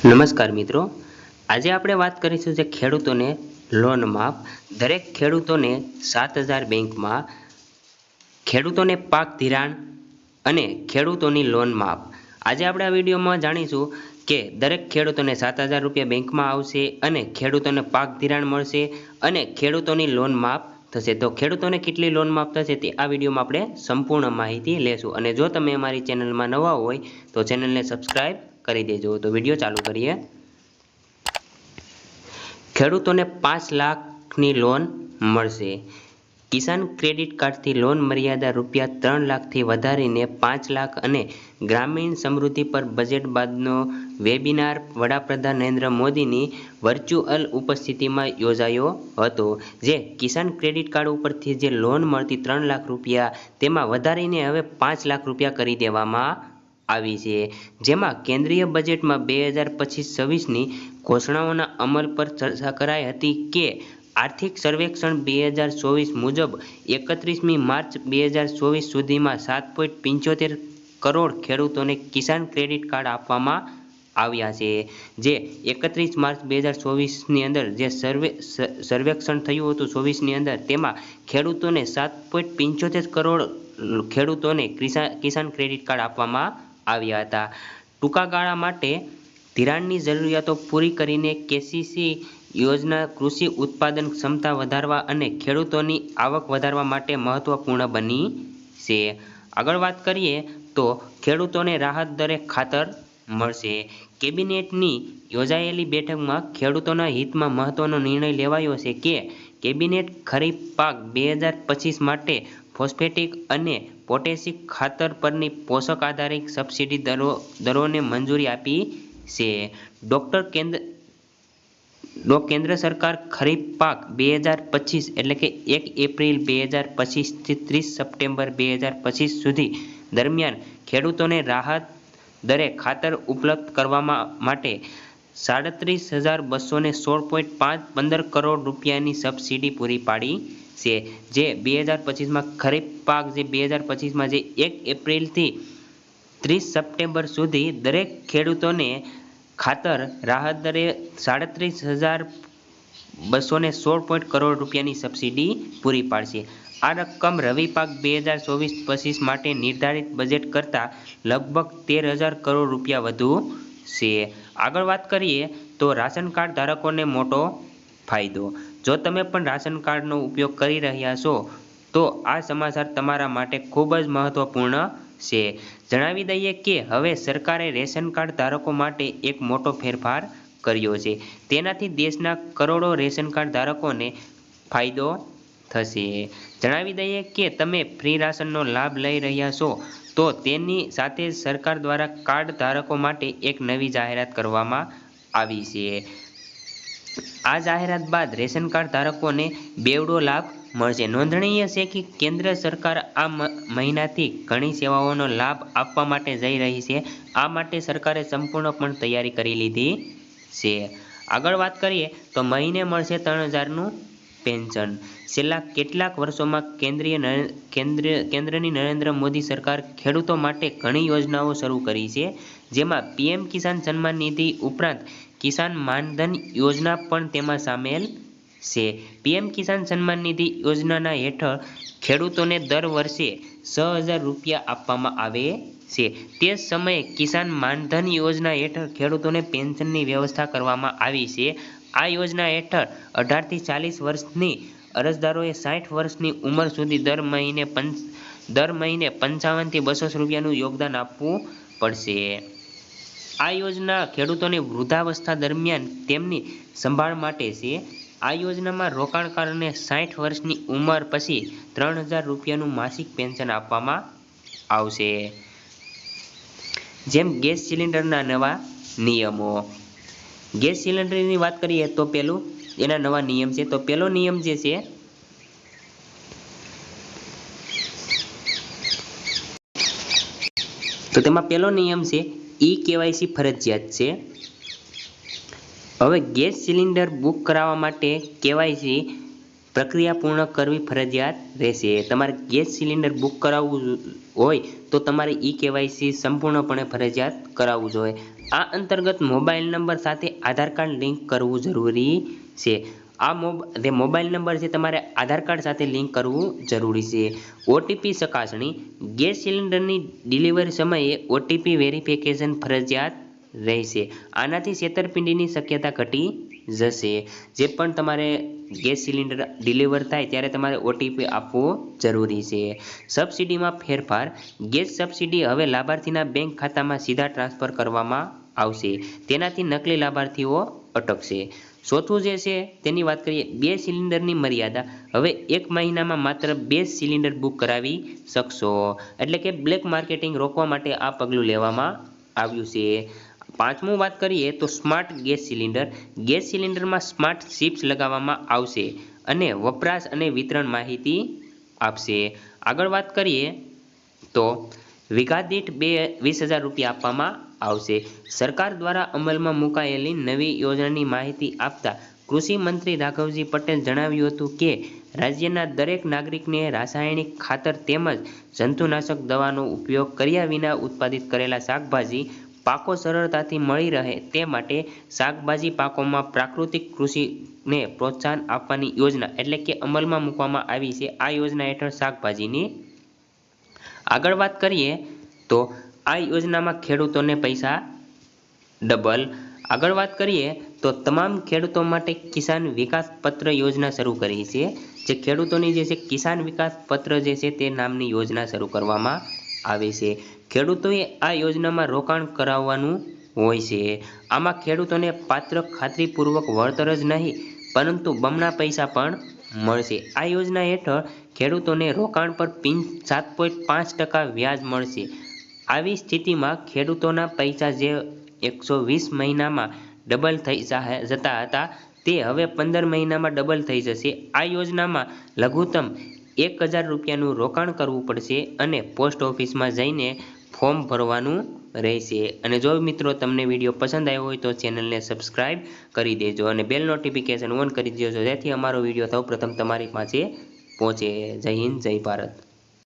નમસ્કાર મિત્રો. આજે આપણે વાત કરીશું જે ખેડૂતોને લોન માફ દરેક ખેડૂતોને સાત હજાર બેંકમાં ખેડૂતોને પાક ધિરાણ અને ખેડૂતોની લોન માફ આજે આપણે આ વિડીયોમાં જાણીશું કે દરેક ખેડૂતોને સાત હજાર રૂપિયા બેંકમાં આવશે અને ખેડૂતોને પાક ધિરાણ મળશે અને ખેડૂતોની લોન માફ થશે. તો ખેડૂતોને કેટલી લોન માફ થશે તે આ વિડીયોમાં આપણે સંપૂર્ણ માહિતી લેશું. અને જો તમે અમારી ચેનલમાં નવા હોય તો ચેનલને સબસ્ક્રાઈબ કરી દેજો. તો વીડિયો ચાલુ કરીએ. ખેડૂતોને પાંચ લાખની લોન મળશે. કિસાન ક્રેડિટ કાર્ડથી લોન મર્યાદા રૂપિયા ત્રણ લાખથી વધારીને પાંચ લાખ અને ગ્રામીણ સમૃદ્ધિ પર બજેટ બાદનો વેબિનાર વડાપ્રધાન નરેન્દ્ર મોદીની વર્ચ્યુઅલ ઉપસ્થિતિમાં યોજાયો હતો, જે કિસાન ક્રેડિટ કાર્ડ ઉપરથી જે લોન મળતી ત્રણ લાખ રૂપિયા તેમાં વધારીને હવે પાંચ લાખ રૂપિયા કરી દેવામાં આવી છે. જેમાં કેન્દ્રીય બજેટમાં બે હજાર પચીસ છવ્વીસની ઘોષણાઓના અમલ પર ચર્ચા કરાઈ હતી કે, આર્થિક સર્વેક્ષણ બે હજાર ચોવીસ મુજબ એકત્રીસમી માર્ચ બે હજાર ચોવીસ સુધીમાં સાત પોઈન્ટ પંચોતેર કરોડ ખેડૂતોને કિસાન ક્રેડિટ કાર્ડ આપવામાં આવ્યા છે. જે એકત્રીસ માર્ચ બે હજાર ચોવીસની અંદર જે સર્વે સર્વેક્ષણ થયું હતું ચોવીસની અંદર, તેમાં ખેડૂતોને સાત પોઈન્ટ પંચોતેર કરોડ ખેડૂતોને કિસાન ક્રેડિટ કાર્ડ આપવામાં આવ્યા હતા. ટૂંકા ગાળા માટે ધિરાણની જરૂરિયાતો પૂરી કરીને કેસીસી યોજના કૃષિ ઉત્પાદન ક્ષમતા વધારવા અને ખેડૂતોની આવક વધારવા માટે મહત્વપૂર્ણ બની છે. આગળ વાત કરીએ તો ખેડૂતોને રાહત દરે ખાતર મળશે. કેબિનેટની યોજાયેલી બેઠકમાં ખેડૂતોના હિતમાં મહત્વનો નિર્ણય લેવાયો છે કે કેબિનેટ ખરીફ પાક બે હજાર પચીસ માટે ફોસ્ફેટિક અને પોટેશિક ખાતર પરની પોષક આધારિત સબસિડી દરો, દરોને મંજૂરી આપી છે. ડૉક્ટર કેન્દ્ર કેન્દ્ર સરકાર ખરીફ પાક બે હજાર પચીસ એટલે કે એક એપ્રિલ બે હજાર પચીસથી ત્રીસ સપ્ટેમ્બર બે હજાર પચીસ સુધી દરમિયાન ખેડૂતોને રાહત દરે ખાતર ઉપલબ્ધ કરવામાં માટે સાડત્રીસ હજાર બસો સોળ પોઈન્ટ પાંચ પંદર કરોડ રૂપિયાની સબસિડી પૂરી પાડી છે. જે બે હજાર પચીસમાં ખરીફ પાક જે બે હજાર પચીસમાં જે એક એપ્રિલથી ત્રીસ સપ્ટેમ્બર સુધી દરેક ખેડૂતોને ખાતર રાહત દરે સાડત્રીસ હજાર બસો ને સોળ પોઈન્ટ કરોડ રૂપિયાની સબસિડી પૂરી પાડશે. આ રકમ રવિ પાક બે હજાર ચોવીસ પચીસ માટે નિર્ધારિત બજેટ કરતાં લગભગ તેર હજાર કરોડ રૂપિયા વધુ છે. આગળ વાત કરીએ તો રાશન કાર્ડ ધારકોને મોટો ફાયદો. જો તમે પણ રાશન કાર્ડનો ઉપયોગ કરી રહ્યા છો, તો આ સમાચાર તમારા માટે ખૂબ જ મહત્વપૂર્ણ છે. જણાવી દઈએ કે હવે સરકારે રેશન કાર્ડ ધારકો માટે એક મોટો ફેરફાર કર્યો છે. તેનાથી દેશના કરોડો રેશન કાર્ડ ધારકોને ફાયદો થશે. જણાવી દઈએ કે તમે ફ્રી રાશનનો લાભ લઈ રહ્યા છો, તો તેની સાથે સરકાર દ્વારા કાર્ડ ધારકો માટે એક નવી જાહેરાત કરવામાં આવી છે. આ જાહેરાત બાદ રેશન કાર્ડ ધારકોને બેવડો લાભ મળશે. નોંધનીય છે કે કેન્દ્ર સરકાર આ મહિનાથી ઘણી સેવાઓનો લાભ આપવા માટે જઈ રહી છે. આ માટે સરકારે સંપૂર્ણપણે તૈયારી કરી લીધી છે. આગળ વાત કરીએ તો મહિને મળશે ત્રણ હજારનું પેન્શન. છેલ્લા કેટલાક વર્ષોમાં કેન્દ્રીય કેન્દ્ર, કેન્દ્રની નરેન્દ્ર મોદી સરકાર ખેડૂતો માટે ઘણી યોજનાઓ શરૂ કરી છે. જેમાં પીએમ કિસાન સન્માન નિધિ ઉપરાંત કિસાન માનધન યોજના પણ તેમાં સામેલ છે. પીએમ કિસાન સન્માન નિધિ યોજનાના હેઠળ ખેડૂતોને દર વર્ષે છ હજાર રૂપિયા આપવામાં આવે છે. તે સમયે કિસાન માનધન યોજના હેઠળ ખેડૂતોને પેન્શનની વ્યવસ્થા કરવામાં આવી છે. આ યોજના હેઠળ અઢારથી ચાલીસ વર્ષની અરજદારોએ સાઠ વર્ષની ઉંમર સુધી દર મહિને પંચ, દર મહિને પંચાવનથી બસો રૂપિયાનું યોગદાન આપવું પડશે. આ યોજના ખેડૂતોની વૃદ્ધાવસ્થા દરમિયાન તેમની સંભાળ માટે છે. આ યોજનામાં રોકાણકારોને સાઠ વર્ષની ઉંમર પછી ત્રણ હજાર રૂપિયાનું માસિક પેન્શન આપવામાં આવશે. જેમ ગેસ સિલિન્ડરના નવા નિયમો. ગેસ સિલિન્ડરની વાત કરીએ તો પેલું, એના નવા નિયમ છે. તો પેલો નિયમ જે છે, તો તેમાં પેલો નિયમ છે ઈ કેવાયસી ફરજિયાત છે. હવે ગેસ સિલિન્ડર બુક કરાવવા માટે કેવાયસી પ્રક્રિયા પૂર્ણ કરવી ફરજિયાત રહેશે. તમારે ગેસ સિલિન્ડર બુક કરાવવું હોય તો તમારે ઈ કેવાયસી સંપૂર્ણપણે ફરજિયાત કરાવવું જોઈએ. આ અંતર્ગત મોબાઈલ નંબર સાથે આધાર કાર્ડ લિંક કરવું જરૂરી છે. આ મોબ, જે મોબાઈલ નંબર છે, તમારે આધાર કાર્ડ સાથે લિંક કરવું જરૂરી છે. ઓટીપી ચકાસણી, ગેસ સિલિન્ડરની ડિલિવરી સમયે ઓટીપી વેરિફિકેશન ફરજિયાત રહેશે. આનાથી છેતરપિંડીની શક્યતા ઘટી જશે. જે પણ તમારે ગેસ સિલિન્ડર ડિલિવર થાય, ત્યારે તમારે ઓટીપી આપવો જરૂરી છે. સબસિડીમાં ફેરફાર, ગેસ સબસિડી હવે લાભાર્થીના બેંક ખાતામાં સીધા ટ્રાન્સફર કરવામાં આવશે. તેનાથી નકલી લાભાર્થીઓ અટકશે. ચોથું જે છે, તેની વાત કરીએ, બે સિલિન્ડરની મર્યાદા. હવે એક મહિનામાં માત્ર બે સિલિન્ડર બુક કરાવી શકશો. એટલે કે બ્લેક માર્કેટિંગ રોકવા માટે આ પગલું લેવામાં આવ્યું છે. પાંચમું વાત કરીએ તો સ્માર્ટ ગેસ સિલિન્ડર. ગેસ સિલિન્ડરમાં સ્માર્ટ ચિપ્સ લગાવવામાં આવશે અને વપરાશ અને વિતરણ માહિતી આપશે. આગળ વાત કરીએ તો વીઘા દીઠ બે વીસ હજાર રૂપિયા આપવામાં આવશે. સરકાર દ્વારા અમલમાં મુકાયેલી નવી યોજનાની માહિતી આપતા કૃષિ મંત્રી રાઘવજી પટેલ જણાવ્યું હતું કે, રાજ્યના દરેક નાગરિકને રાસાયણિક ખાતર તેમજ જંતુનાશક દવાનો ઉપયોગ કર્યા વિના ઉત્પાદિત કરેલા શાકભાજી પાકો સરળતાથી મળી રહે તે માટે શાકભાજી પાકોમાં પ્રાકૃતિક કૃષિને પ્રોત્સાહન આપવાની યોજના એટલે કે અમલમાં મૂકવામાં આવી છે. આ યોજના હેઠળ શાકભાજીની આગળ વાત કરીએ તો આ યોજનામાં ખેડૂતોને પૈસા ડબલ. આગળ વાત કરીએ તો તમામ ખેડૂતો માટે કિસાન વિકાસ પત્ર યોજના શરૂ કરી છે. જે ખેડૂતોની જે છે કિસાન વિકાસ પત્ર જે છે તે નામની યોજના શરૂ કરવામાં આવે છે. ખેડૂતોએ આ યોજનામાં રોકાણ કરાવવાનું હોય છે. આમાં ખેડૂતોને પાત્ર ખાતરીપૂર્વક વળતર જ નહીં, પરંતુ બમણા પૈસા પણ મળશે. આ યોજના હેઠળ ખેડૂતોને રોકાણ પર પિન સાત પોઈન્ટ પાંચ ટકા વ્યાજ મળશે. આવી સ્થિતિમાં ખેડૂતોના પૈસા જે એકસો વીસ મહિનામાં ડબલ થઈ જતા હતા, તે હવે પંદર મહિનામાં ડબલ થઈ જશે. આ યોજનામાં લઘુત્તમ એક હજાર રૂપિયાનું રોકાણ કરવું પડશે અને પોસ્ટ ઓફિસમાં જઈને ફોર્મ ભરવાનું રહેશે. અને જો મિત્રો તમને વીડિયો પસંદ આવ્યો હોય તો ચેનલને સબસ્ક્રાઇબ કરી દેજો અને બેલ નોટિફિકેશન ઓન કરી દેજો જેથી અમારો વીડિયો સૌપ્રથમ તમારી પાસે પહોંચે. જય હિન્દ, જય ભારત.